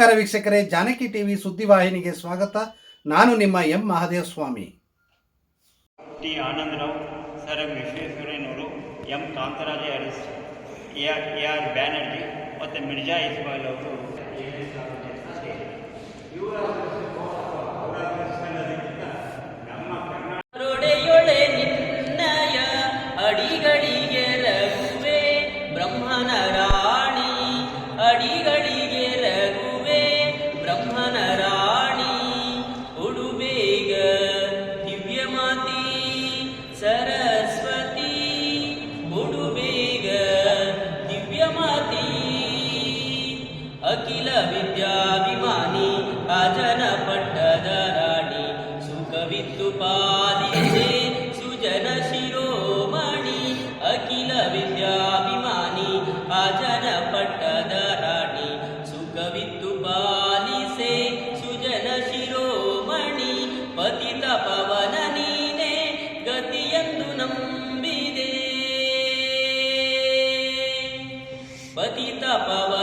ನಮಸ್ಕಾರ ವೀಕ್ಷಕರೇ, ಜಾನಕಿ ಟಿವಿ ಸುದ್ದಿವಾಹಿನಿಗೆ ಸ್ವಾಗತ. ನಾನು ನಿಮ್ಮ M Mahadeva Swamy T Anandrao, sir M ವಿಶ್ವೇಶ್ವರಯ್ಯನವರು, M Kantharaja Urs A R A R Banerjee ಮತ್ತು ಮಿರ್ಜಾ ಇಸ್ಮಾಯಿಲ್ ಅವರು. पतितपव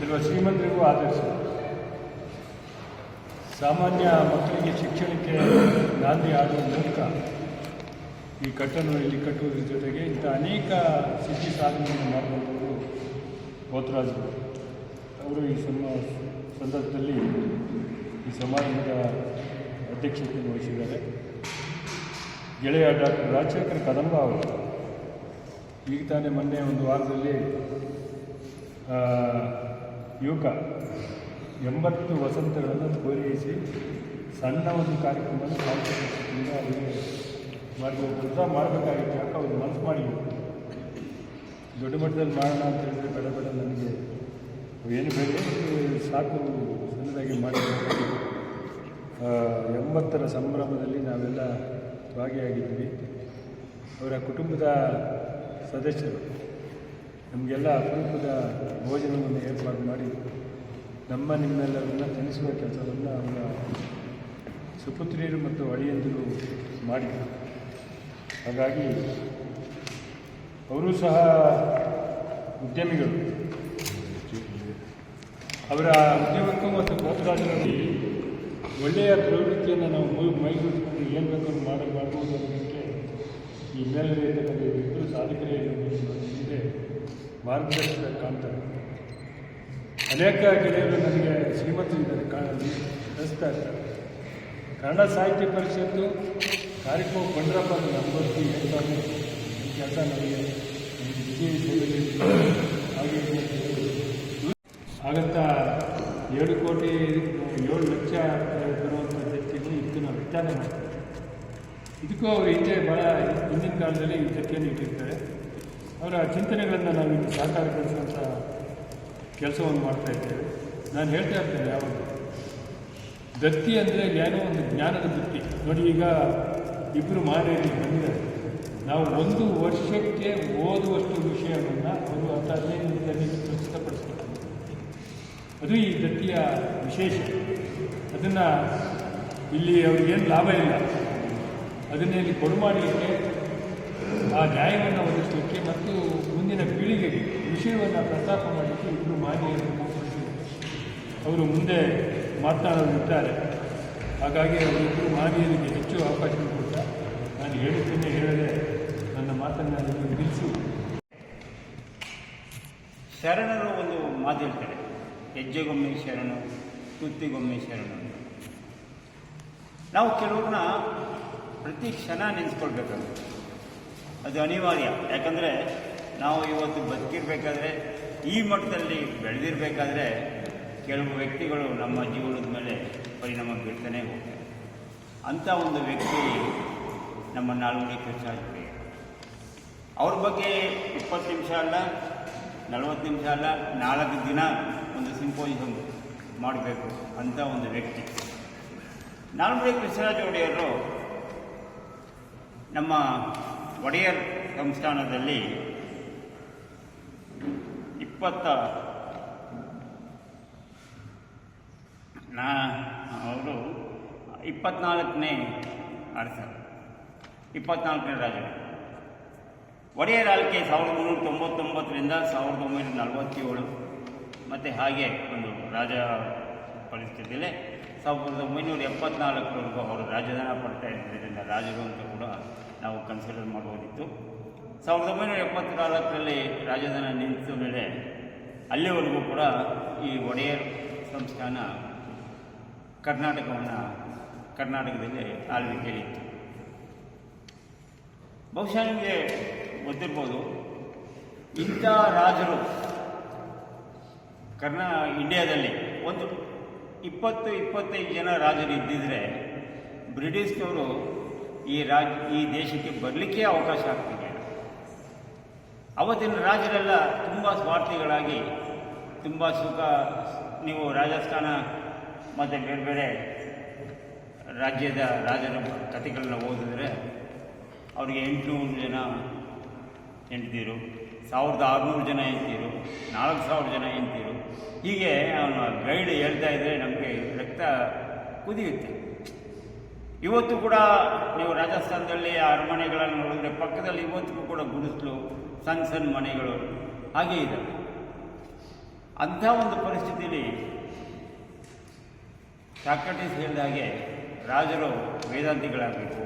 ಇಲ್ಲಿರುವ ಶ್ರೀಮಂತರಿಗೂ ಆದರ್ಶ ಸಾಮಾನ್ಯ ಮಕ್ಕಳಿಗೆ ಶಿಕ್ಷಣಕ್ಕೆ ನಾಂದಿ ಆಡುವ ಮೂಲಕ ಈ ಕಟ್ಟನ್ನು ಇಲ್ಲಿ ಕಟ್ಟುವುದರ ಜೊತೆಗೆ ಇಂಥ ಅನೇಕ ಸಿದ್ಧಿ ಸಾಧನೆಯನ್ನು ಮಾಡುವಂಥವರು ಗೋತ್ರಾಜ್ ಅವರು ಈ ಸಮ, ಸಂದರ್ಭದಲ್ಲಿ ಈ ಸಮಾಜದ ಅಧ್ಯಕ್ಷತೆಯನ್ನು ವಹಿಸಿದ್ದಾರೆ. ಗೆಳೆಯ ಡಾಕ್ಟರ್ ರಾಜಶೇಖರ್ ಕದಂಬ ಅವರು. ಈಗ ತಾನೇ ಮೊನ್ನೆ ಒಂದು ವಾರದಲ್ಲಿ ಯುವಕ, ಎಂಬತ್ತು ವಸಂತಗಳನ್ನು ಪೂರೈಸಿ ಸಣ್ಣ ಒಂದು ಕಾರ್ಯಕ್ರಮವನ್ನು ಸಾಂಸ್ಕೃತಿಕದಿಂದ ಅವರಿಗೆ ಮಾಡಬೇಕು ಮಾಡಬೇಕಾಗಿತ್ತು. ಯಾಕೆ ಅವ್ರು ಮನಸ್ಸು ಮಾಡಿ ದೊಡ್ಡ ಮಟ್ಟದಲ್ಲಿ ಮಾಡೋಣ ಅಂತ ಹೇಳಿದ್ರೆ ಬೇಡ ಬೇಡ, ನನಗೆ ಏನು ಬೇಕು ಸಾಕು, ಸಣ್ಣದಾಗಿ ಮಾಡಬೇಕು ಎಂಬತ್ತರ ಸಂಭ್ರಮದಲ್ಲಿ ನಾವೆಲ್ಲ ಭಾಗಿಯಾಗಿದ್ವಿ ಅವರ ಕುಟುಂಬದ ಸದಸ್ಯರು. ನಮಗೆಲ್ಲ ಅಪರೂಪದ ಭೋಜನವನ್ನು ಏರ್ಪಾಡು ಮಾಡಿ ನಮ್ಮ ನಿಮ್ಮೆಲ್ಲರನ್ನ ತನಿಸುವ ಕೆಲಸವನ್ನು ಅವರ ಸುಪುತ್ರಿಯರು ಮತ್ತು ಅಳಿಯಂದಿರು ಮಾಡಿದರು. ಹಾಗಾಗಿ ಅವರೂ ಸಹ ಉದ್ಯಮಿಗಳು. ಅವರ ಉದ್ಯಮಕ್ಕೂ ಮತ್ತು ಕೋಪರಾಜರಲ್ಲಿ ಒಳ್ಳೆಯ ಪ್ರವೃತ್ತಿಯನ್ನು ನಾವು ಮೈಗೂಡಿಸಿಕೊಂಡು ಏನು ಬೇಕಾದ್ರೂ ಮಾಡಬಾರ್ದು ಅನ್ನೋದಕ್ಕೆ ಈ ಮೇಲೆ ಸಾಧಕರೇ ಹಿಂದೆ ಮಾರ್ಗದರ್ಶನ ಕಾಣ್ತಾರೆ. ಅನೇಕ ಗೆಳೆಯರು ನನಗೆ ಶ್ರೀಮಂತರಿದ್ದಾರೆ ಕಾಣಲ್ಲಿ ಕಳಿಸ್ತಾ ಇರ್ತಾರೆ ಕನ್ನಡ ಸಾಹಿತ್ಯ ಪರಿಷತ್ತು ಕಾರ್ಯಕ್ರಮ ಬಂಡ್ರಪ್ಪ ನಂಬರ್ತಿ ಹೇಳ್ತಾರೆ. ಈ ಕೆಲಸ ನನಗೆ ಹಾಗೆ ಅಂತ ಏಳು ಕೋಟಿ, ಏಳು ಲಕ್ಷ ಬರುವಂಥ ಜೊತೆಗೆ ಇದನ್ನು ನಾವು ವಿಚಾರಣೆ ಮಾಡ್ತೀವಿ. ಇದಕ್ಕೂ ಅವರು ಹಿಂದೆ ಭಾಳ ಹಿಂದಿನ ಕಾಲದಲ್ಲಿ ಈ ಜೊತೆಯನ್ನು ಇಟ್ಟಿರ್ತಾರೆ. ಅವರ ಚಿಂತನೆಗಳನ್ನು ನಾವು ಇಲ್ಲಿ ಸಾಕಾರಗೊಳಿಸುವಂಥ ಕೆಲಸವನ್ನು ಮಾಡ್ತಾ ಇದ್ದೇವೆ. ನಾನು ಹೇಳ್ತಾ ಇರ್ತೇನೆ ಯಾವಾಗ? ದತ್ತಿ ಅಂದರೆ ಏನೋ ಒಂದು ಜ್ಞಾನದ ದತ್ತಿ. ನೋಡಿ, ಈಗ ಇಬ್ಬರು ಮಾರೇರಿ ಬಂದಿದ್ದಾರೆ. ನಾವು ಒಂದು ವರ್ಷಕ್ಕೆ ಓದುವಷ್ಟು ವಿಷಯವನ್ನು ಒಂದು ಹತ್ತು ಹದಿನೈದು ದಿನದಲ್ಲಿ ಅದು ಈ ದತ್ತಿಯ ವಿಶೇಷ. ಅದನ್ನು ಇಲ್ಲಿ ಅವ್ರಿಗೇನು ಲಾಭ ಇಲ್ಲ. ಅದನ್ನೇ ಇಲ್ಲಿ ಕೊಡು ಮಾಡಲಿಕ್ಕೆ ಆ ನ್ಯಾಯವನ್ನು ಒದಗಿಸಲಿಕ್ಕೆ ಮತ್ತು ಮುಂದಿನ ಪೀಳಿಗೆಗೆ ವಿಷಯವನ್ನು ಪ್ರಸ್ತಾಪ ಮಾಡಲಿಕ್ಕೆ ಇಬ್ಬರು ಕೂಡಿಸಿದ್ದಾರೆ ಅವರು ಮುಂದೆ ಮಾತನಾಡಲಿದ್ದಾರೆ. ಹಾಗಾಗಿ ಅವರಿಬ್ಬರು ಮಾನ್ಯರಿಗೆ ಹೆಚ್ಚು ಅವಕಾಶ ಕೊಟ್ಟ. ನಾನು ಹೇಳುತ್ತೇನೆ, ಹೇಳದೆ ನನ್ನ ಮಾತನ್ನು ನಿಲ್ಲಿಸಿ ಶರಣರು ಒಂದು ಮಾತು ಕಡೆ. ಹೆಜ್ಜೆಗೊಮ್ಮೆ ಶರಣು ತುತ್ತಿಗೊಮ್ಮೆ ಶರಣು. ನಾವು ಕೆಲವ್ರನ್ನ ಪ್ರತಿ ಕ್ಷಣ ನೆನೆಸ್ಕೊಳ್ಬೇಕಾಗುತ್ತೆ. ಅದು ಅನಿವಾರ್ಯ. ಯಾಕಂದರೆ ನಾವು ಇವತ್ತು ಬದುಕಿರಬೇಕಾದ್ರೆ, ಈ ಮಟ್ಟದಲ್ಲಿ ಬೆಳೆದಿರಬೇಕಾದ್ರೆ ಕೆಲವು ವ್ಯಕ್ತಿಗಳು ನಮ್ಮ ಜೀವನದ ಮೇಲೆ ಪರಿಣಾಮ ಬೀಳ್ತಾನೆ ಹೋಗ್ತಾರೆ. ಅಂಥ ಒಂದು ವ್ಯಕ್ತಿ ನಮ್ಮ ನಾಲ್ವಡಿ ಕೃಷ್ಣಾಚಾರ್ಯ ಅವ್ರ ಬಗ್ಗೆ ಇಪ್ಪತ್ತು ನಿಮಿಷ ಅಲ್ಲ, ನಲವತ್ತು ನಿಮಿಷ ಅಲ್ಲ, ನಾಲ್ಕು ದಿನ ಒಂದು ಸಿಂಪೋಸಿಯಂ ಮಾಡಬೇಕು ಅಂತ ಒಂದು ವ್ಯಕ್ತಿ. ನಾಲ್ವಡಿ ಕೃಷ್ಣರಾಜ ಒಡೆಯರು ನಮ್ಮ ಒಡೆಯರ್ ಸಂಸ್ಥಾನದಲ್ಲಿ ಇಪ್ಪತ್ತ ನಾ, ಅವರು ಇಪ್ಪತ್ನಾಲ್ಕನೇ ಅರಸ ಇಪ್ಪತ್ನಾಲ್ಕನೇ ರಾಜರು. ಒಡೆಯರ್ ಆಳ್ಕೆ ಸಾವಿರದ ಮುನ್ನೂರ ತೊಂಬತ್ತೊಂಬತ್ತರಿಂದ ಸಾವಿರದ ಒಂಬೈನೂರ ನಲವತ್ತೇಳು. ಮತ್ತು ಹಾಗೆ ಒಂದು ರಾಜ ಪರಿಸ್ಥಿತಿಯಲ್ಲಿ ಸಾವಿರದ ಒಂಬೈನೂರ ಎಪ್ಪತ್ನಾಲ್ಕರವರೆಗೂ ಅವರು ರಾಜಧಾನ ಪಡ್ತಾ ಇದ್ದರಿಂದ ರಾಜರು ಅಂತ ಕೂಡ ನಾವು ಕನ್ಸಿಡರ್ ಮಾಡಬಹುದಿತ್ತು. ಸಾವಿರದ ಒಂಬೈನೂರ ಎಪ್ಪತ್ನಾಲ್ಕರಲ್ಲಿ ರಾಜಧಾನ ನಿಂತ ಮೇಲೆ ಅಲ್ಲಿವರೆಗೂ ಕೂಡ ಈ ಒಡೆಯರ್ ಸಂಸ್ಥಾನ ಕರ್ನಾಟಕವನ್ನು ಕರ್ನಾಟಕದಲ್ಲಿ ಆಳ್ವಿಕೆಯಲ್ಲಿತ್ತು ಬಹುಶಃ ನಿಮಗೆ ಗೊತ್ತಿರ್ಬೋದು, ಇಂಥ ರಾಜರು ಕರ್ನಾ, ಇಂಡಿಯಾದಲ್ಲಿ ಒಂದು ಇಪ್ಪತ್ತು ಇಪ್ಪತ್ತೈದು ಜನ ರಾಜರು ಇದ್ದಿದ್ರೆ ಬ್ರಿಟಿಷ್ನವರು ಈ ರಾಜ್, ಈ ದೇಶಕ್ಕೆ ಬರಲಿಕ್ಕೆ ಅವಕಾಶ ಆಗ್ತಿದೆ. ಅವತ್ತಿನ ರಾಜರೆಲ್ಲ ತುಂಬ ಸ್ವಾರ್ಥಿಗಳಾಗಿ, ತುಂಬ ಸುಖ, ನೀವು ರಾಜಸ್ಥಾನ ಮತ್ತು ಬೇರೆ ಬೇರೆ ರಾಜ್ಯದ ರಾಜರ ಕಥೆಗಳನ್ನ ಓದಿದ್ರೆ ಅವರಿಗೆ ಎಂಟುನೂರು ಜನ ಎಂಟಿದ್ದೀರು ಸಾವಿರದ ಆರುನೂರು ಜನ ಹೆಂಡ್ತೀರು, ನಾಲ್ಕು ಸಾವಿರ ಜನ ಹೆಂಡ್ತಿರು. ಹೀಗೆ ಅವನು ಗೈಡ್ ಹೇಳ್ತಾ ಇದ್ದರೆ ನಮಗೆ ರಕ್ತ ಕುದಿಯುತ್ತೆ. ಇವತ್ತು ಕೂಡ ನೀವು ರಾಜಸ್ಥಾನದಲ್ಲಿ ಆ ಅರಮನೆಗಳನ್ನು ನೋಡಿದ್ರೆ ಪಕ್ಕದಲ್ಲಿ ಇವತ್ತಿಗೂ ಕೂಡ ಗುಡಿಸಲು ಸಣ್ಣ ಸಣ್ಣ ಮನೆಗಳು ಹಾಗೆ ಇದೆ. ಅಂಥ ಒಂದು ಪರಿಸ್ಥಿತಿಯಲ್ಲಿ ಸಾಕ್ರಟೀಸ್ ಹೇಳಿದ ಹಾಗೆ ರಾಜರು ವೇದಾಂತಿಗಳಾಗಬೇಕು.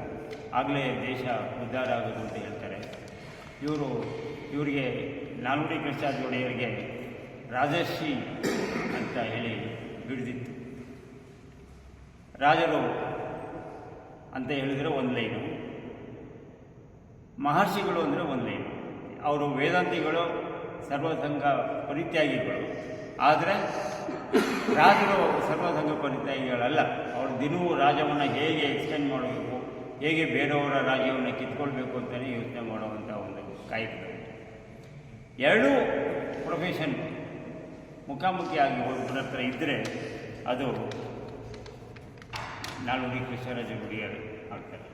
ಆಗಲೇ ದೇಶ ಉದ್ಧಾರ ಆಗೋದು ಅಂತ ಹೇಳ್ತಾರೆ. ಇವರು, ಇವರಿಗೆ ನಾಲ್ವಡಿ ಕೃಷ್ಣ ಒಡೆಯರಿಗೆ ರಾಜಶ್ರೀ ಅಂತ ಹೇಳಿ ಬಿಡಿದಿತ್ತು. ರಾಜರು ಅಂತ ಹೇಳಿದರೆ ಒಂದು ಲೈನು. ಮಹರ್ಷಿಗಳು ಅಂದರೆ ಒಂದು ಲೈನು. ಅವರು ವೇದಾಂತಿಗಳು ಸರ್ವಸಂಗ ಪರಿತ್ಯಾಗಿಗಳು. ಆದರೆ ರಾಜರು ಸರ್ವಸಂಗ ಪರಿತ್ಯಾಗಿಗಳಲ್ಲ. ಅವರು ದಿನವೂ ರಾಜವನ್ನು ಹೇಗೆ ಎಕ್ಸ್ಟೆಂಡ್ ಮಾಡಬೇಕು, ಹೇಗೆ ಬೇರೆಯವರ ರಾಜ್ಯವನ್ನು ಕಿತ್ಕೊಳ್ಬೇಕು ಅಂತಲೇ ಯೋಚನೆ ಮಾಡುವಂಥ ಒಂದು ಕಾಯಕ ಎರಡೂ ಪ್ರೊಫೆಷನ್ ಮುಖಾಮುಖಿಯಾಗಿ ಒಬ್ಬರ ಹತ್ರ ಇದ್ದರೆ ಅದು ನಾಲ್ವಡಿ ಕೃಷ್ಣರಾಜ ಗುಡಿಯರು ಆಗ್ತಾರೆ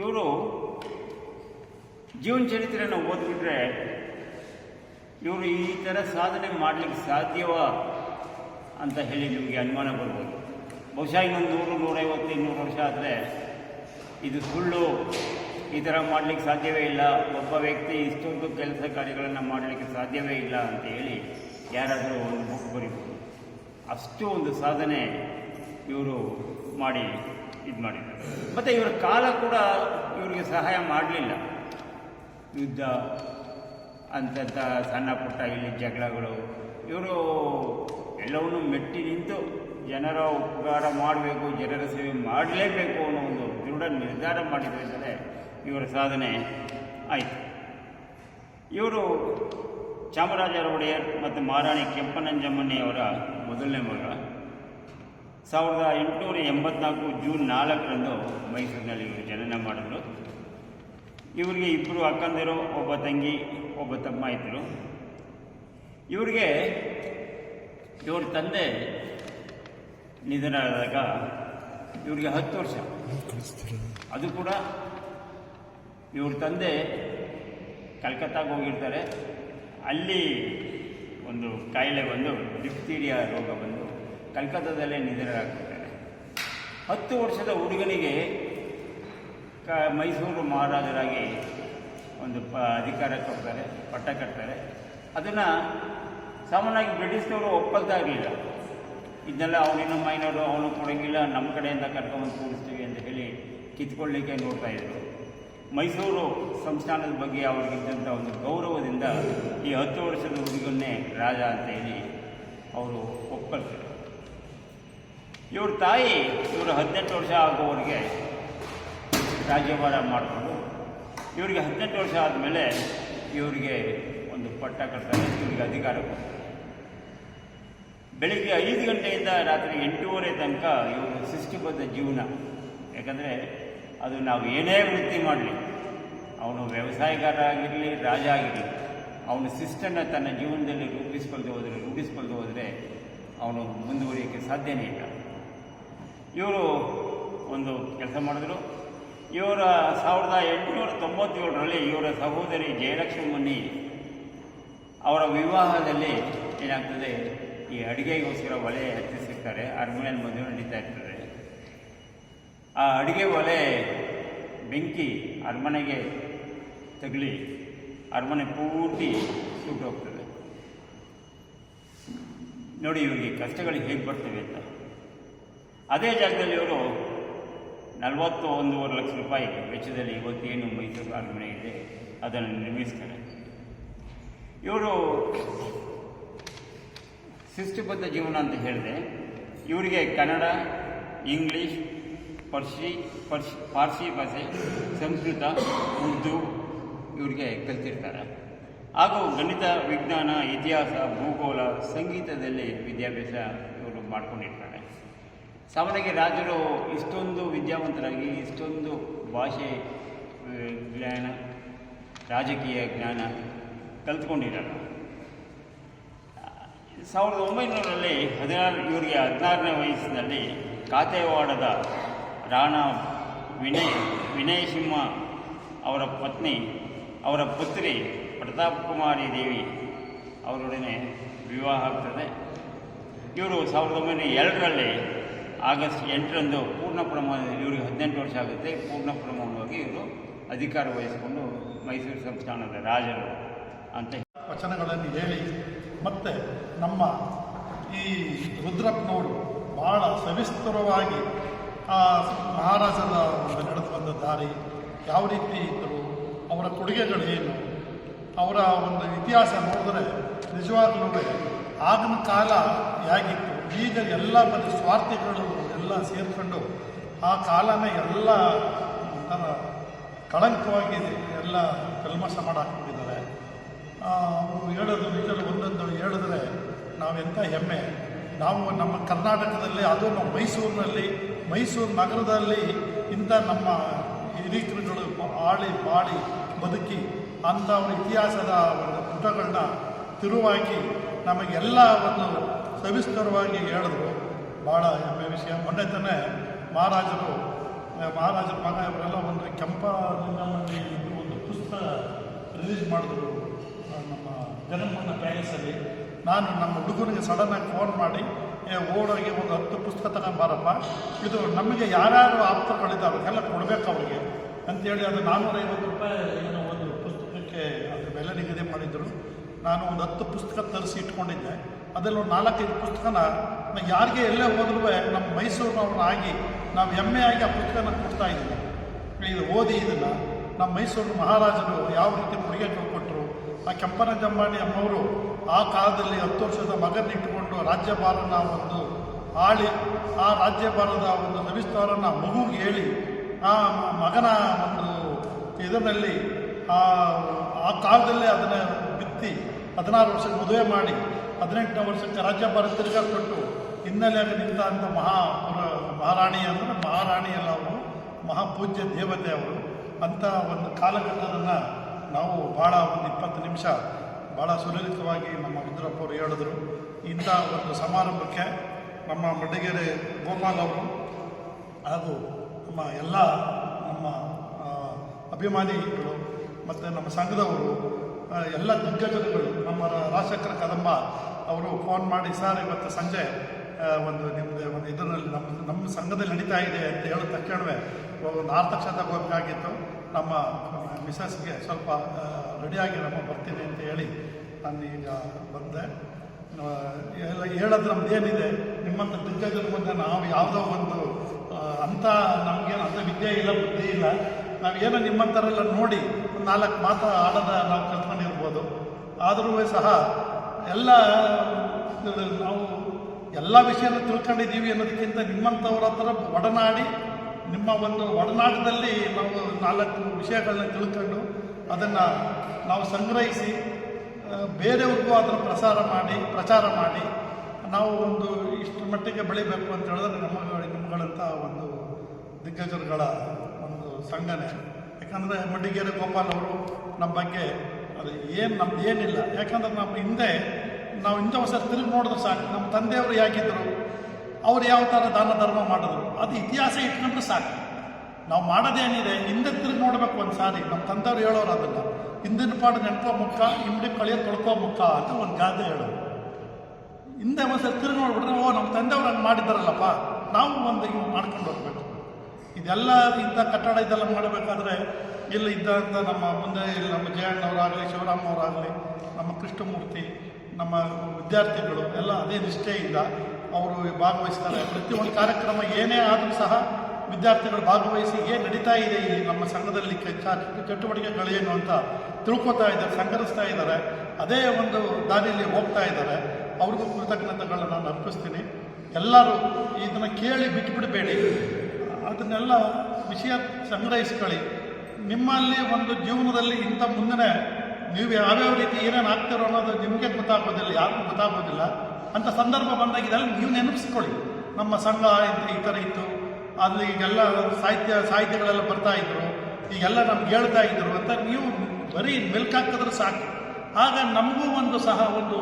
ಇವರು ಜೀವನ ಚರಿತ್ರೆಯನ್ನು ಓದ್ಬಿಟ್ರೆ ಇವರು ಈ ಥರ ಸಾಧನೆ ಮಾಡಲಿಕ್ಕೆ ಸಾಧ್ಯವಾ ಅಂತ ಹೇಳಿ ನಿಮಗೆ ಅನುಮಾನ ಬರ್ಬೋದು. ಬಹುಶಃ ಇನ್ನೊಂದು ನೂರು, ನೂರೈವತ್ತು, ಇನ್ನೂರು ವರ್ಷ ಆದರೆ ಇದು ಸುಳ್ಳು. ಈ ಥರ ಮಾಡಲಿಕ್ಕೆ ಸಾಧ್ಯವೇ ಇಲ್ಲ. ಒಬ್ಬ ವ್ಯಕ್ತಿ ಇಷ್ಟೊಂದು ಕೆಲಸ ಕಾರ್ಯಗಳನ್ನು ಮಾಡಲಿಕ್ಕೆ ಸಾಧ್ಯವೇ ಇಲ್ಲ ಅಂತ ಹೇಳಿ ಯಾರಾದರೂ ಒಂದು ಬುಕ್ ಬರೀಬೋದು. ಅಷ್ಟು ಒಂದು ಸಾಧನೆ ಇವರು ಮಾಡಿ ಇದು ಮಾಡಿದ್ದಾರೆ. ಮತ್ತು ಇವರ ಕಾಲ ಕೂಡ ಇವರಿಗೆ ಸಹಾಯ ಮಾಡಲಿಲ್ಲ. ಯುದ್ಧ, ಅಂಥದ್ದ ಸಣ್ಣ ಪುಟ್ಟ ಇಲ್ಲಿ ಜಗಳಗಳು, ಇವರು ಎಲ್ಲವನ್ನು ಮೆಟ್ಟಿ ನಿಂತು ಜನರ ಉಪಕಾರ ಮಾಡಬೇಕು, ಜನರ ಸೇವೆ ಮಾಡಲೇಬೇಕು ಅನ್ನೋ ಒಂದು ದೃಢ ನಿರ್ಧಾರ ಮಾಡಿದ್ರಿಂದಲೇ ಇವರ ಸಾಧನೆ ಆಯಿತು. ಇವರು ಚಾಮರಾಜರ ಒಡೆಯರ್ ಮತ್ತು ಮಹಾರಾಣಿ ಕೆಂಪನಂಜಮ್ಮಣ್ಣಿಯವರ ಮೊದಲನೇ ಮಗ. ಸಾವಿರದ ಎಂಟುನೂರ ಎಂಬತ್ನಾಲ್ಕು ಜೂನ್ ನಾಲ್ಕರಂದು ಮೈಸೂರಿನಲ್ಲಿ ಇವರು ಜನನ ಮಾಡಿದ್ರು. ಇವರಿಗೆ ಇಬ್ಬರು ಅಕ್ಕಂದಿರು, ಒಬ್ಬ ತಂಗಿ, ಒಬ್ಬ ತಮ್ಮ ಇದ್ದರು ಇವರಿಗೆ ಇವ್ರ ತಂದೆ ನಿಧನರಾದಾಗ ಇವರಿಗೆ ಹತ್ತು ವರ್ಷ. ಅದು ಕೂಡ ಇವ್ರ ತಂದೆ ಕಲ್ಕತ್ತಾಗೆ ಹೋಗಿರ್ತಾರೆ. ಅಲ್ಲಿ ಒಂದು ಕಾಯಿಲೆ ಬಂದು ಡಿಫ್ತೀರಿಯಾ ರೋಗ ಬಂದು ಕಲ್ಕತ್ತಾದಲ್ಲೇ ನಿಧನರಾಗ್ತಾರೆ. ಹತ್ತು ವರ್ಷದ ಹುಡುಗನಿಗೆ ಕ ಮೈಸೂರು ಮಹಾರಾಜರಾಗಿ ಒಂದು ಪ ಅಧಿಕಾರ ಕೊಡ್ತಾರೆ, ಪಟ್ಟ ಕಟ್ತಾರೆ. ಅದನ್ನು ಸಾಮಾನ್ಯವಾಗಿ ಬ್ರಿಟಿಷ್ನವರು ಒಪ್ಪಲ್ತಾ ಇರಲಿಲ್ಲ. ಇದನ್ನೆಲ್ಲ ಅವನಿನ್ನೂ ಮೈನವರು ಅವನು ಕೊಡೋಂಗಿಲ್ಲ, ನಮ್ಮ ಕಡೆಯಿಂದ ಕರ್ಕೊಂಬಂದು ಕೂಡಿಸ್ತೀವಿ ಅಂತ ಹೇಳಿ ಕಿತ್ಕೊಳ್ಳಿಕ್ಕೆ ನೋಡ್ತಾ ಇದ್ರು. ಮೈಸೂರು ಸಂಸ್ಥಾನದ ಬಗ್ಗೆ ಅವರಿಗಿದ್ದಂಥ ಒಂದು ಗೌರವದಿಂದ ಈ ಹತ್ತು ವರ್ಷದ ಹುಡುಗನ್ನೇ ರಾಜ ಅಂತ ಹೇಳಿ ಅವರು ಒಪ್ಕೊಳ್ತಾರೆ ಇವ್ರ ತಾಯಿ, ಇವರು ಹದಿನೆಂಟು ವರ್ಷ ಆಗುವವರೆಗೆ ರಾಜ್ಯಭಾರ ಮಾಡಿಕೊಂಡು, ಇವರಿಗೆ ಹದಿನೆಂಟು ವರ್ಷ ಆದಮೇಲೆ ಇವರಿಗೆ ಒಂದು ಪಟ್ಟ ಕಟ್ತಾರೆ, ಇವರಿಗೆ ಅಧಿಕಾರ ಬೆಳಿಗ್ಗೆ ಐದು ಗಂಟೆಯಿಂದ ರಾತ್ರಿ ಎಂಟೂವರೆ ತನಕ ಇವರು ಸೃಷ್ಟಿಬದ್ಧ ಜೀವನ. ಯಾಕಂದರೆ ಅದು ನಾವು ಏನೇ ವೃತ್ತಿ ಮಾಡಲಿ, ಅವನು ವ್ಯವಸಾಯಗಾರ ಆಗಿರಲಿ ರಾಜ ಆಗಿರಲಿ, ಅವನು ಶಿಸ್ತನ್ನು ತನ್ನ ಜೀವನದಲ್ಲಿ ರೂಪಿಸ್ಕೊಳ್ದೆ ಹೋದರೆ ಹೋದರೆ ಅವನು ಮುಂದುವರಿಯೋಕ್ಕೆ ಸಾಧ್ಯನೇ ಇಲ್ಲ. ಇವರು ಒಂದು ಕೆಲಸ ಮಾಡಿದರು. ಇವರ ಸಾವಿರದ ಎಂಟುನೂರ ತೊಂಬತ್ತೇಳರಲ್ಲಿ ಇವರ ಸಹೋದರಿ ಜಯಲಕ್ಷ್ಮಿ ಅವರ ವಿವಾಹದಲ್ಲಿ ಏನಾಗ್ತದೆ, ಈ ಅಡುಗೆಗೋಸ್ಕರ ಒಲೆ ಹತ್ತಿಸಿರ್ತಾರೆ, ಅರಮನೆಯಲ್ಲಿ ಮದುವೆ ನಡೀತಾ ಇರ್ತಾರೆ. ಆ ಅಡುಗೆ ಒಲೆ ಬೆಂಕಿ ಅರಮನೆಗೆ ತಗಲಿ ಅರಮನೆ ಪೂರ್ತಿ ಸುಟ್ಟೋಗ್ತದೆ. ನೋಡಿ, ಇವರಿಗೆ ಕಷ್ಟಗಳು ಹೇಗೆ ಬರ್ತವೆ ಅಂತ. ಅದೇ ಜಾಗದಲ್ಲಿ ಇವರು ನಲವತ್ತು ಒಂದೂವರೆ ಲಕ್ಷ ರೂಪಾಯಿ ವೆಚ್ಚದಲ್ಲಿ ಇವತ್ತೇನು ಮೈಸೂರು ಅರಮನೆ ಇದೆ, ಅದನ್ನು ನಿರ್ಮಿಸ್ತಾರೆ. ಇವರು ಶಿಸ್ತುಬದ್ಧ ಜೀವನ ಅಂತ ಹೇಳಿದೆ. ಇವರಿಗೆ ಕನ್ನಡ, ಇಂಗ್ಲೀಷ್, ಪರ್ಷಿ, ಪರ್ಷ್, ಪಾರ್ಸಿ ಭಾಷೆ, ಸಂಸ್ಕೃತ, ಉರ್ದು ಇವರಿಗೆ ಕಲ್ತಿರ್ತಾರೆ. ಹಾಗೂ ಗಣಿತ, ವಿಜ್ಞಾನ, ಇತಿಹಾಸ, ಭೂಗೋಳ, ಸಂಗೀತದಲ್ಲಿ ವಿದ್ಯಾಭ್ಯಾಸ ಇವರು ಮಾಡ್ಕೊಂಡಿರ್ತಾರೆ. ಸಾಮಾನ್ಯವಾಗಿ ರಾಜರು ಇಷ್ಟೊಂದು ವಿದ್ಯಾವಂತರಾಗಿ, ಇಷ್ಟೊಂದು ಭಾಷೆ ಜ್ಞಾನ, ರಾಜಕೀಯ ಜ್ಞಾನ ಕಲ್ತ್ಕೊಂಡಿರಲ್ಲ ಸಾವಿರದ ಒಂಬೈನೂರಲ್ಲಿ ಹದಿನಾರು, ಇವರಿಗೆ ಹದಿನಾರನೇ ವಯಸ್ಸಿನಲ್ಲಿ ಕಾತೆವಾಡದ ರಾಣಾ ವಿನಯ್ ವಿನಯ್ ಸಿಂಹ ಅವರ ಪತ್ನಿ, ಅವರ ಪುತ್ರಿ ಪ್ರತಾಪ್ ಕುಮಾರಿ ದೇವಿ ಅವರೊಡನೆ ವಿವಾಹ ಆಗ್ತದೆ. ಇವರು ಸಾವಿರದ ಒಂಬೈನೂರ ಎರಡರಲ್ಲಿ ಆಗಸ್ಟ್ ಎಂಟರಂದು ಪೂರ್ಣ ಪ್ರಮಾಣ ಇವರಿಗೆ ಹದಿನೆಂಟು ವರ್ಷ ಆಗುತ್ತೆ. ಪೂರ್ಣ ಪ್ರಮಾಣವಾಗಿ ಇವರು ಅಧಿಕಾರ ವಹಿಸಿಕೊಂಡು ಮೈಸೂರು ಸಂಸ್ಥಾನದ ರಾಜರು ಅಂತ ವಚನಗಳನ್ನು ಹೇಳಿ, ಮತ್ತು ನಮ್ಮ ಈ ರುದ್ರಪ್ಪನವರು ಭಾಳ ಸವಿಸ್ತರವಾಗಿ ಆ ಮಹಾರಾಜರ ನಡೆದು ಬಂದ ದಾರಿ ಯಾವ ರೀತಿ ಇದ್ದರು ಅವರ ಕೊಡುಗೆಗಳೇನು ಅವರ ಒಂದು ಇತಿಹಾಸ ನೋಡಿದ್ರೆ ನಿಜವಾಗ್ಲೂ ಆಗಿನ ಕಾಲ ಹೇಗಿತ್ತು? ಈಗ ಎಲ್ಲ ಬರೀ ಸ್ವಾರ್ಥಿಗಳು ಎಲ್ಲ ಸೇರಿಕೊಂಡು ಆ ಕಾಲನೇ ಎಲ್ಲ ಒಂಥರ ಕಳಂಕವಾಗಿ ಎಲ್ಲ ಕಲ್ಮಶ ಮಾಡಾಕ್ಬಿಟ್ಟಿದ್ದಾರೆ. ಅವರು ಹೇಳೋದು ನಿಜಲ್ಲಿ ಒಂದೊಂದು ಹೇಳಿದ್ರೆ ನಾವೆಂಥ ಹೆಮ್ಮೆ. ನಾವು ನಮ್ಮ ಕರ್ನಾಟಕದಲ್ಲಿ, ಅದು ನಮ್ಮ ಮೈಸೂರಿನಲ್ಲಿ, ಮೈಸೂರು ನಗರದಲ್ಲಿ ಇಂಥ ನಮ್ಮ ಹಿರಿಕರುಗಳು ಆಳಿ ಬಾಳಿ ಬದುಕಿ ಅಂಥ ಒಂದು ಇತಿಹಾಸದ ಒಂದು ಪುಟಗಳನ್ನ ತಿರುವಾಗಿ ನಮಗೆಲ್ಲ ಒಂದು ಸವಿಸ್ತರವಾಗಿ ಹೇಳಿದ್ರು. ಭಾಳ ಹೆಮ್ಮೆ ವಿಷಯ. ಮೊನ್ನೆ ತಾನೇ ಮಹಾರಾಜರು, ಮಹಾರಾಜರ ಮಗ ಇವರೆಲ್ಲ ಒಂದು ಇದು ಒಂದು ಪುಸ್ತಕ ರಿಲೀಸ್ ಮಾಡಿದ್ರು ನಮ್ಮ ಜನಮನ್ನ ಪ್ಯಾಲೇಸಲ್ಲಿ ನಾನು ನಮ್ಮ ಹುಡುಗನಿಗೆ ಸಡನ್ನಾಗಿ ಫೋನ್ ಮಾಡಿ ಓಡೋಗಿ ಒಂದು ಹತ್ತು ಪುಸ್ತಕ ತಗೊಂಡು ಬಾರಪ್ಪ ಇದು ನಮಗೆ ಯಾರ್ಯಾರು ಆಪ್ತಗಳಿದ್ದಾರೆ ಅವ್ರಿಗೆಲ್ಲ ಕೊಡಬೇಕು ಅವ್ರಿಗೆ. ಅಂತೇಳಿ ಅದು ನಾನ್ನೂರೈವತ್ತು ರೂಪಾಯಿ ಏನೋ ಪುಸ್ತಕಕ್ಕೆ ಅದ್ರ ಬೆಲೆ ನಿಗದಿ ಮಾಡಿದ್ರು. ನಾನು ಒಂದು ಹತ್ತು ಪುಸ್ತಕ ತರಿಸಿ ಇಟ್ಕೊಂಡಿದ್ದೆ. ಅದರಲ್ಲಿ ಒಂದು ನಾಲ್ಕೈದು ಪುಸ್ತಕನ ಯಾರಿಗೆ ಎಲ್ಲೇ ಹೋದ್ರೂ ನಮ್ಮ ಮೈಸೂರಿನವ್ರನ್ನಾಗಿ ನಾವು ಹೆಮ್ಮೆಯಾಗಿ ಆ ಪುಸ್ತಕನ ಕೊಡ್ತಾ ಇದ್ದೀವಿ. ಇದು ಓದಿ ಇದನ್ನು ನಮ್ಮ ಮೈಸೂರಿನ ಮಹಾರಾಜರು ಯಾವ ರೀತಿ ಕೊಡುಗೆ ಕೊಟ್ಟರು ಆ ಕೆಂಪನ ಜಂಬಾಣಿ ಅಮ್ಮವರು ಆ ಕಾಲದಲ್ಲಿ ಹತ್ತು ವರ್ಷದ ಮಗನಿಟ್ಟುಕೊಂಡು ರಾಜ್ಯಭಾರನ ಒಂದು ಆಳಿ, ಆ ರಾಜ್ಯಭಾರದ ಒಂದು ಸವಿಸ್ತಾರನ ಮಗುಗೆ ಹೇಳಿ, ಆ ಮಗನ ಒಂದು ಇದರಲ್ಲಿ ಆ ಆ ಕಾಲದಲ್ಲೇ ಅದನ್ನು ಬಿತ್ತಿ ಹದಿನಾರು ವರ್ಷಕ್ಕೆ ಮದುವೆ ಮಾಡಿ, ಹದಿನೆಂಟನೇ ವರ್ಷಕ್ಕೆ ರಾಜ್ಯಭಾರ ತಿರುಗಾ ಕೊಟ್ಟು ಹಿನ್ನೆಲೆಯಾಗಿ ನಿಂತ ಅಂತ ಮಹಾ ಮಹಾರಾಣಿ ಅಂದರೆ ಮಹಾರಾಣಿ ಅಲ್ಲ ಅವರು, ಮಹಾಪೂಜ್ಯ ದೇವತೆ ಅವರು. ಅಂಥ ಒಂದು ಕಾಲಘಟ್ಟದನ್ನು ನಾವು ಭಾಳ ಒಂದು ಇಪ್ಪತ್ತು ನಿಮಿಷ ಭಾಳ ಸುಲಲಿತವಾಗಿ ನಮ್ಮ ರುದ್ರಪ್ಪ ಅವರು ಹೇಳಿದ್ರು. ಇಂಥ ಒಂದು ಸಮಾರಂಭಕ್ಕೆ ನಮ್ಮ ಮಡಿಗೆರೆ ಗೋಪಾಲ್ ಅವರು ಹಾಗೂ ನಮ್ಮ ಎಲ್ಲ ನಮ್ಮ ಅಭಿಮಾನಿಗಳು ನಮ್ಮ ಸಂಘದವರು ಎಲ್ಲ ದಿಗ್ಗಜನಗಳು ನಮ್ಮ ರಾಜಶೇಖರ ಕದಂಬ ಅವರು ಫೋನ್ ಮಾಡಿ, ಸರ್, ಇವತ್ತು ಸಂಜೆ ಒಂದು ನಿಮ್ಮದೇ ಒಂದು ಇದರಲ್ಲಿ ನಮ್ಮ ನಮ್ಮ ಸಂಘದಲ್ಲಿ ನಡೀತಾ ಇದೆ ಅಂತ ಹೇಳಿದ ತಕ್ಷಣವೇ ಒಂದು ಆರ್ತಕ್ಷತೆ ಹೋಗಬೇಕಾಗಿತ್ತು. ನಮ್ಮ ಮಿಸಸ್ಗೆ ಸ್ವಲ್ಪ ರೆಡಿಯಾಗಿ ನಮ್ಮ ಬರ್ತೀನಿ ಅಂತ ಹೇಳಿ ನಾನು ಈಗ ಬಂದೆ. ಎಲ್ಲ ಹೇಳೋದು ನಮ್ದೇನಿದೆ, ನಿಮ್ಮಂಥ ದಿಗ್ಗಜರ ಮುಂದೆ ನಾವು ಯಾವುದೋ ಒಂದು ಅಂಥ ನಮಗೇನು ಅಂಥ ವಿದ್ಯೆ ಇಲ್ಲ, ಬುದ್ಧಿ ಇಲ್ಲ. ನಾವೇನೋ ನಿಮ್ಮಂಥರೆಲ್ಲ ನೋಡಿ ನಾಲ್ಕು ಮಾತು ಆಡದ ನಾವು ಕಲ್ತ್ಕೊಂಡಿರ್ಬೋದು ಆದರೂ ಸಹ ಎಲ್ಲ, ನಾವು ಎಲ್ಲ ವಿಷಯನೂ ತಿಳ್ಕೊಂಡಿದ್ದೀವಿ ಅನ್ನೋದಕ್ಕಿಂತ ನಿಮ್ಮಂಥವ್ರ ಹತ್ರ ಒಡನಾಡಿ, ನಿಮ್ಮ ಒಂದು ಒಡನಾಟದಲ್ಲಿ ನಾವು ನಾಲ್ಕು ವಿಷಯಗಳನ್ನ ತಿಳ್ಕೊಂಡು ಅದನ್ನು ನಾವು ಸಂಗ್ರಹಿಸಿ ಬೇರೆಯವ್ರಿಗೂ ಅದನ್ನು ಪ್ರಸಾರ ಮಾಡಿ, ಪ್ರಚಾರ ಮಾಡಿ, ನಾವು ಒಂದು ಇಷ್ಟು ಮಟ್ಟಿಗೆ ಬೆಳಿಬೇಕು ಅಂತ ಹೇಳಿದ್ರೆ ನಮ್ಮ ಒಂದು ದಿಗ್ಗಜರುಗಳ ಒಂದು ಸಂಘನೆ. ಯಾಕಂದರೆ ಮಡಿಗೇರಿ ಗೋಪಾಲ್ ಅವರು ನಮ್ಮ ಬಗ್ಗೆ ಅದು ಏನು ನಮ್ದು ಏನಿಲ್ಲ. ಯಾಕಂದ್ರೆ ನಮ್ಮ ಹಿಂದೆ, ನಾವು ಇಂಥ ಹೊಸ ತಿರುಗಿ ನೋಡಿದ್ರೆ ಸಾಕು. ನಮ್ಮ ತಂದೆಯವರು ಯಾಕಿದ್ರು ಅವ್ರು ಯಾವ ಥರ ದಾನ ಧರ್ಮ ಮಾಡಿದ್ರು, ಅದು ಇತಿಹಾಸ ಇಟ್ಕೊಂಡ್ರೆ ಸಾಕು. ನಾವು ಮಾಡೋದೇನಿದೆ ಹಿಂದೆ ತಿರುಗಿ ನೋಡಬೇಕು ಒಂದು ಸಾರಿ ನಮ್ಮ ತಂದೆಯವ್ರು ಹೇಳೋರು ಅದನ್ನು. ಹಿಂದಿನ ಪಾಡು ನೆನ್ಕೋ ಮುಖ ಹಿಂಡಿ ಕಳಿಯ ತೊಳ್ಕೋ ಮುಖ ಅಂತ ಒಂದು ಗಾದೆ ಹೇಳೋದು. ಹಿಂದೆ ಒಂದ್ಸರಿ ತಿರುಗಿ ನೋಡ್ಬಿಟ್ರೆ, ಓ, ನಮ್ಮ ತಂದೆಯವ್ರು ಹಂಗೆ ಮಾಡಿದ್ದಾರಲ್ಲಪ್ಪ. ನಾವು ಒಂದು ಮಾಡ್ಕೊಂಡು ಹೋಗ್ಬೇಕು. ಇದೆಲ್ಲ ಇಂಥ ಕಟ್ಟಡ ಇದೆಲ್ಲ ಮಾಡಬೇಕಾದ್ರೆ ಇಲ್ಲಿ ಇದ್ದಂಥ ನಮ್ಮ ಮುಂದೆ ಇಲ್ಲಿ ನಮ್ಮ ಜಯಣ್ಣವರಾಗಲಿ, ಶಿವರಾಮವರಾಗಲಿ, ನಮ್ಮ ಕೃಷ್ಣಮೂರ್ತಿ, ನಮ್ಮ ವಿದ್ಯಾರ್ಥಿಗಳು ಎಲ್ಲ ಅದೇ ನಿಷ್ಠೆಯಿಂದ ಅವರು ಭಾಗವಹಿಸ್ತಾರೆ. ಪ್ರತಿಯೊಂದು ಕಾರ್ಯಕ್ರಮ ಏನೇ ಆದರೂ ಸಹ ವಿದ್ಯಾರ್ಥಿಗಳು ಭಾಗವಹಿಸಿ ಏನು ನಡೀತಾ ಇದೆ ಇಲ್ಲಿ ನಮ್ಮ ಸಂಘದಲ್ಲಿ ಚಟುವಟಿಕೆಗಳೇನು ಅಂತ ತಿಳ್ಕೊತಾ ಇದ್ದಾರೆ ಸಂಗ್ರಹಿಸ್ತಾ ಇದ್ದಾರೆ. ಅದೇ ಒಂದು ದಾರಿಯಲ್ಲಿ ಹೋಗ್ತಾ ಇದ್ದಾರೆ. ಅವ್ರಿಗೂ ಕೃತಜ್ಞತೆಗಳನ್ನು ನಾನು ಅರ್ಪಿಸ್ತೀನಿ. ಎಲ್ಲರೂ ಇದನ್ನು ಕೇಳಿ ಬಿಟ್ಬಿಡಬೇಡಿ. ಅದನ್ನೆಲ್ಲ ವಿಷಯ ಸಂಗ್ರಹಿಸ್ಕೊಳ್ಳಿ. ನಿಮ್ಮಲ್ಲಿ ಒಂದು ಜೀವನದಲ್ಲಿ ಇಂಥ ಮುಂದೆ ನೀವು ಯಾವ್ಯಾವ ರೀತಿ ಏನೇನು ಆಗ್ತಿರೋ ಅನ್ನೋದು ನಿಮಗೆ ಗೊತ್ತಾಗೋದಿಲ್ಲ, ಯಾರಿಗೂ ಗೊತ್ತಾಗೋದಿಲ್ಲ. ಅಂಥ ಸಂದರ್ಭ ಬಂದಾಗ ಇದೆಲ್ಲ ನೀವು ನೆನಪಿಸ್ಕೊಳ್ಳಿ. ನಮ್ಮ ಸಂಘ ಈ ಥರ ಇತ್ತು. ಅಲ್ಲಿ ಈಗೆಲ್ಲ ಸಾಹಿತ್ಯ, ಸಾಹಿತ್ಯಗಳೆಲ್ಲ ಬರ್ತಾ ಇದ್ರು. ಈಗೆಲ್ಲ ನಮ್ಗೆ ಹೇಳ್ತಾ ಇದ್ರು ಅಂತ ನೀವು ಬರೀ ಮೆಲ್ಕಾಕಿದ್ರೆ ಸಾಕು. ಆಗ ನಮಗೂ ಒಂದು ಸಹ ಒಂದು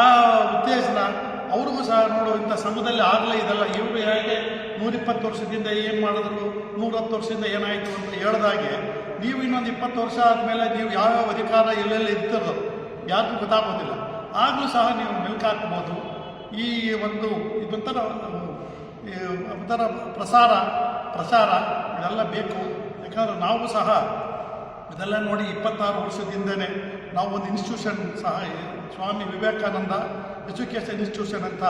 ಆ ಉತ್ತೇಜನ ಅವ್ರಿಗೂ ಸಹ ನೋಡು ಇಂಥ ಸಂಘದಲ್ಲಿ ಆಗಲೇ ಇದೆಲ್ಲ. ಇವರು ಹೇಗೆ ನೂರಿಪ್ಪತ್ತು ವರ್ಷದಿಂದ ಏನು ಮಾಡಿದ್ರು, ನೂರತ್ತು ವರ್ಷದಿಂದ ಏನಾಯಿತು ಅಂತ ಹೇಳ್ದಾಗೆ ನೀವು ಇನ್ನೊಂದು ಇಪ್ಪತ್ತು ವರ್ಷ ಆದಮೇಲೆ ನೀವು ಯಾವ್ಯಾವ ಅಧಿಕಾರ ಎಲ್ಲೆಲ್ಲಿ ಇರ್ತಿರೋ ಯಾರಿಗೂ ಗೊತ್ತಾಗೋದಿಲ್ಲ. ಆಗಲೂ ಸಹ ನೀವು ಮೆಲ್ಕಾಕ್ಬೋದು ಈ ಒಂದು ಇದೊಂಥರ ಒಂಥರ ಪ್ರಸಾರ ಪ್ರಸಾರ ಇದೆಲ್ಲ ಬೇಕು. ಯಾಕಂದರೆ ನಾವು ಸಹ ಇದೆಲ್ಲ ನೋಡಿ ಇಪ್ಪತ್ತಾರು ವರ್ಷದಿಂದನೇ ನಾವು ಒಂದು ಇನ್ಸ್ಟಿಟ್ಯೂಷನ್ ಸಹ ಸ್ವಾಮಿ ವಿವೇಕಾನಂದ ಎಜುಕೇಷನ್ ಇನ್ಸ್ಟಿಟ್ಯೂಷನ್ ಅಂತ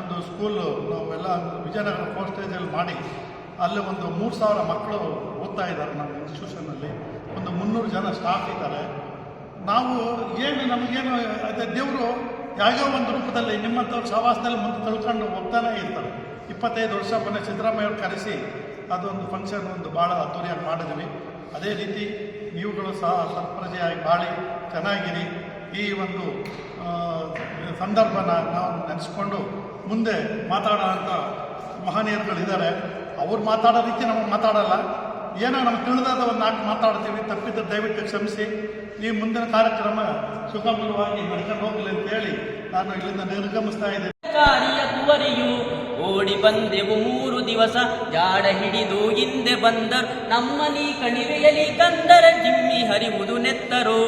ಒಂದು ಸ್ಕೂಲು ನಾವೆಲ್ಲ ವಿಜಯನಗರ ಫೋರ್ ಸ್ಟೇಜಲ್ಲಿ ಮಾಡಿ, ಅಲ್ಲಿ ಒಂದು ಮೂರು ಸಾವಿರ ಮಕ್ಕಳು ಓದ್ತಾ ಇದ್ದಾರೆ ನಮ್ಮ ಇನ್ಸ್ಟಿಟ್ಯೂಷನಲ್ಲಿ ಒಂದು ಮುನ್ನೂರು ಜನ ಸ್ಟಾಫ್ ಇದ್ದಾರೆ. ನಾವು ಏನು, ನಮಗೇನು, ಅದೇ ದೇವರು ಯಾವ್ಯಾವ ಒಂದು ರೂಪದಲ್ಲಿ ನಿಮ್ಮಂಥವ್ರ ಸಹವಾಸದಲ್ಲಿ ಮುಂದೆ ತಳ್ಕೊಂಡು ಹೋಗ್ತಾನೆ ಇರ್ತಾರೆ. ಇಪ್ಪತ್ತೈದು ವರ್ಷ ಮೊನ್ನೆ ಸಿದ್ದರಾಮಯ್ಯ ಅವ್ರು ಕರೆಸಿ, ಅದೊಂದು ಫಂಕ್ಷನ್ ಒಂದು ಭಾಳ ಅದ್ದೂರಿಯಾಗಿ ಮಾಡಿದ್ವಿ. ಅದೇ ರೀತಿ ನೀವುಗಳು ಸಹ ಸತ್ಪ್ರಜೆಯಾಗಿ ಬಾಳಿ ಚೆನ್ನಾಗಿರಿ. ಈ ಒಂದು ಸಂದರ್ಭನ ನಾವು ನೆನೆಸ್ಕೊಂಡು ಮುಂದೆ ಮಾತಾಡೋಂಥ ಮಹನೀಯರುಗಳಿದ್ದಾರೆ. ಅವ್ರು ಮಾತಾಡೋ ರೀತಿ ನಮಗೆ ಮಾತಾಡಲ್ಲ. ಏನೋ ನಮ್ಗೆ ತಿಳಿದಾದ ಒಂದು ನಾಲ್ಕು ಮಾತಾಡ್ತೀವಿ. ತಪ್ಪಿದ್ರೆ ದಯವಿಟ್ಟು ಕ್ಷಮಿಸಿ. ಈ ಮುಂದಿನ ಕಾರ್ಯಕ್ರಮ ಸುಗಮವಾಗಿ ನಡ್ಕೊಂಡು ಹೋಗಲಿ ಅಂತ ಹೇಳಿ ನಾನು ಇಲ್ಲಿಂದ ನಿರ್ಗಮಿಸ್ತಾ ಇದ್ದೇನೆ. ಓಡಿ ಬಂದೆವು ಮೂರು ದಿವಸ. ಜಾಡ ಹಿಡಿದು ಹಿಂದೆ ಬಂದರು. ನಮ್ಮನಿ ಕಣಿವೆಯಲ್ಲಿ ಕಂದರ ಜಿಮ್ಮಿ ಹರಿವುದು ನೆತ್ತರು.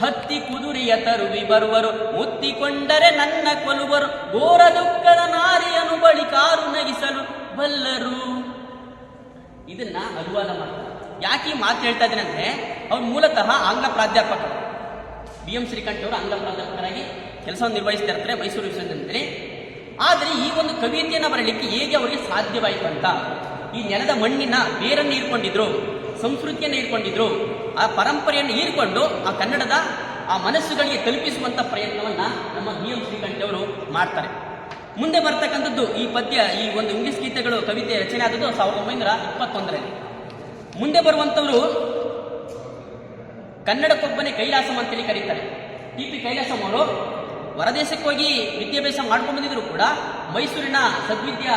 ಹತ್ತಿ ಕುದುರೆಯ ತರುವಿ ಬರುವರು. ಮುತ್ತಿಕೊಂಡರೆ ನನ್ನ ಕೊಲುವರು. ಘೋರ ದುಃಖದ ನಾರಿಯನು ಬಳಿ ಕಾರು ನಗಿಸಲು ಬಲ್ಲರು. ಇದನ್ನ ಅನುವಾದ ಮಾಡ್ತಾರೆ. ಯಾಕೆ ಮಾತು ಹೇಳ್ತಾ ಇದ್ದೇನೆ ಅಂದ್ರೆ, ಅವ್ರು ಮೂಲತಃ ಆಂಗ್ಲ ಪ್ರಾಧ್ಯಾಪಕರು. ಬಿ ಎಂ ಶ್ರೀಕಂಠ ಅವರು ಆಂಗ್ಲ ಪ್ರಾಧ್ಯಾಪಕರಾಗಿ ಕೆಲಸವನ್ನು ನಿರ್ವಹಿಸ್ತಾ ಇರ್ತಾರೆ ಮೈಸೂರು ವಿಶ್ವವಿದ್ಯಾಲಯದಲ್ಲಿ. ಆದರೆ ಈ ಒಂದು ಕವಿತೆಯನ್ನು ಬರಲಿಕ್ಕೆ ಹೇಗೆ ಅವರಿಗೆ ಸಾಧ್ಯವಾಯಿತು ಅಂತ. ಈ ನೆಲದ ಮಣ್ಣಿನ ಬೇರನ್ನು ಇಟ್ಕೊಂಡಿದ್ರು ಸಂಸ್ಕೃತಿಯನ್ನು ಹೀರ್ಕೊಂಡಿದ್ರು ಆ ಪರಂಪರೆಯನ್ನು ಹೀರಿಕೊಂಡು ಆ ಕನ್ನಡದ ಆ ಮನಸ್ಸುಗಳಿಗೆ ತಲುಪಿಸುವಂತ ಪ್ರಯತ್ನವನ್ನ ನಮ್ಮ ಬಿ ಎಂ ಶ್ರೀಕಂಠವರು ಮಾಡ್ತಾರೆ. ಮುಂದೆ ಬರ್ತಕ್ಕಂಥದ್ದು ಈ ಪದ್ಯ, ಈ ಒಂದು ಇಂಗ್ಲಿಷ್ ಗೀತೆಗಳು, ಕವಿತೆ ರಚನೆ ಆದದ್ದು ಸಾವಿರದ ಒಂಬೈನೂರ ಇಪ್ಪತ್ತೊಂದರಲ್ಲಿ. ಮುಂದೆ ಬರುವಂಥವರು ಕನ್ನಡಕ್ಕೊಬ್ಬನೇ ಕೈಲಾಸಂ ಅಂತೇಳಿ ಕರೀತಾರೆ. ಟಿ ಪಿ ಕೈಲಾಸಂ ಅವರು ಹೊರದೇಶಕ್ಕೆ ಹೋಗಿ ವಿದ್ಯಾಭ್ಯಾಸ ಮಾಡ್ಕೊಂಡು ಬಂದಿದ್ರು ಕೂಡ ಮೈಸೂರಿನ ಸದ್ವಿದ್ಯಾ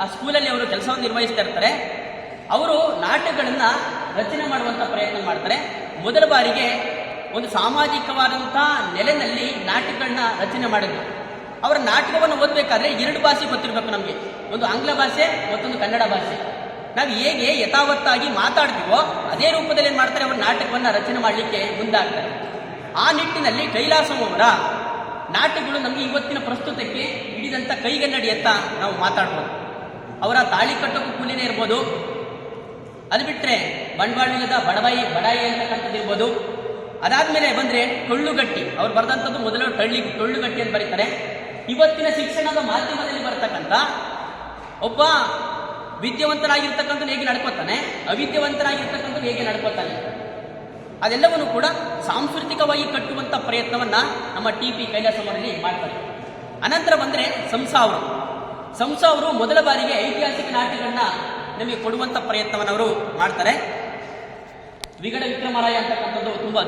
ಆ ಸ್ಕೂಲಲ್ಲಿ ಅವರು ಕೆಲಸವನ್ನು ನಿರ್ವಹಿಸ್ತಾ ಇರ್ತಾರೆ. ಅವರು ನಾಟಕಗಳನ್ನ ರಚನೆ ಮಾಡುವಂತ ಪ್ರಯತ್ನ ಮಾಡ್ತಾರೆ. ಮೊದಲ ಬಾರಿಗೆ ಒಂದು ಸಾಮಾಜಿಕವಾದಂಥ ನೆಲೆನಲ್ಲಿ ನಾಟಕಗಳನ್ನ ರಚನೆ ಮಾಡಿದ್ರು. ಅವರ ನಾಟಕವನ್ನು ಓದಬೇಕಾದ್ರೆ ಎರಡು ಭಾಷೆ ಗೊತ್ತಿರಬೇಕು ನಮಗೆ. ಒಂದು ಆಂಗ್ಲ ಭಾಷೆ, ಮತ್ತೊಂದು ಕನ್ನಡ ಭಾಷೆ. ನಾವು ಹೇಗೆ ಯಥಾವತ್ತಾಗಿ ಮಾತಾಡ್ತೀವೋ ಅದೇ ರೂಪದಲ್ಲಿ ಏನು ಮಾಡ್ತಾರೆ, ಅವರ ನಾಟಕವನ್ನ ರಚನೆ ಮಾಡಲಿಕ್ಕೆ ಮುಂದಾಗ್ತಾರೆ. ಆ ನಿಟ್ಟಿನಲ್ಲಿ ಕೈಲಾಸಂ ನಾಟಕಗಳು ನಮಗೆ ಇವತ್ತಿನ ಪ್ರಸ್ತುತಕ್ಕೆ ಹಿಡಿದಂಥ ಕೈಗನ್ನಡಿ ಅಂತ ನಾವು ಮಾತಾಡ್ಬೋದು. ಅವರ ತಾಳಿ ಕಟ್ಟೋಕ್ಕೂ ಕೂಲಿನೇ ಇರ್ಬೋದು. ಅದು ಬಿಟ್ಟರೆ ಬಂಡವಾಳದ ಬಡವಾಯಿ ಬಡಾಯಿ ಅಂತಕ್ಕಂಥದ್ದು ಇರ್ಬೋದು. ಅದಾದ್ಮೇಲೆ ಬಂದ್ರೆ ಟೊಳ್ಳುಗಟ್ಟಿ ಅವ್ರು ಬರೆದಂಥದ್ದು ಮೊದಲು ಟಳ್ಳಿ ಟೊಳ್ಳುಗಟ್ಟಿ ಅಂತ ಬರೀತಾರೆ. ಇವತ್ತಿನ ಶಿಕ್ಷಣದ ಮಾಧ್ಯಮದಲ್ಲಿ ಬರತಕ್ಕಂಥ ಒಬ್ಬ ವಿದ್ಯಾವಂತನಾಗಿರ್ತಕ್ಕಂಥ ಹೇಗೆ ನಡ್ಕೋತಾನೆ ಅವಿದ್ಯಾವಂತನಾಗಿರ್ತಕ್ಕಂಥ ಹೇಗೆ ನಡ್ಕೋತಾನೆ? ಅದೆಲ್ಲವನ್ನು ಕೂಡ ಸಾಂಸ್ಕೃತಿಕವಾಗಿ ಕಟ್ಟುವಂಥ ಪ್ರಯತ್ನವನ್ನ ನಮ್ಮ ಟಿ ಪಿ ಕೈಲಾಸಮರಲ್ಲಿ ಮಾಡ್ತಾರೆ. ಅನಂತರ ಬಂದ್ರೆ ಸಂಸಾ ಅವರು. ಸಂಸಾ ಅವರು ಮೊದಲ ಬಾರಿಗೆ ಐತಿಹಾಸಿಕ ನಾಟ್ಯಗಳನ್ನ ನಮಗೆ ಕೊಡುವಂತ ಪ್ರಯತ್ನವನ್ನು ಅವರು ಮಾಡ್ತಾರೆ. ವಿಗಡ ವಿಕ್ರಮರಾಯ ಅಂತಕ್ಕಂಥದ್ದು ತುಂಬಾ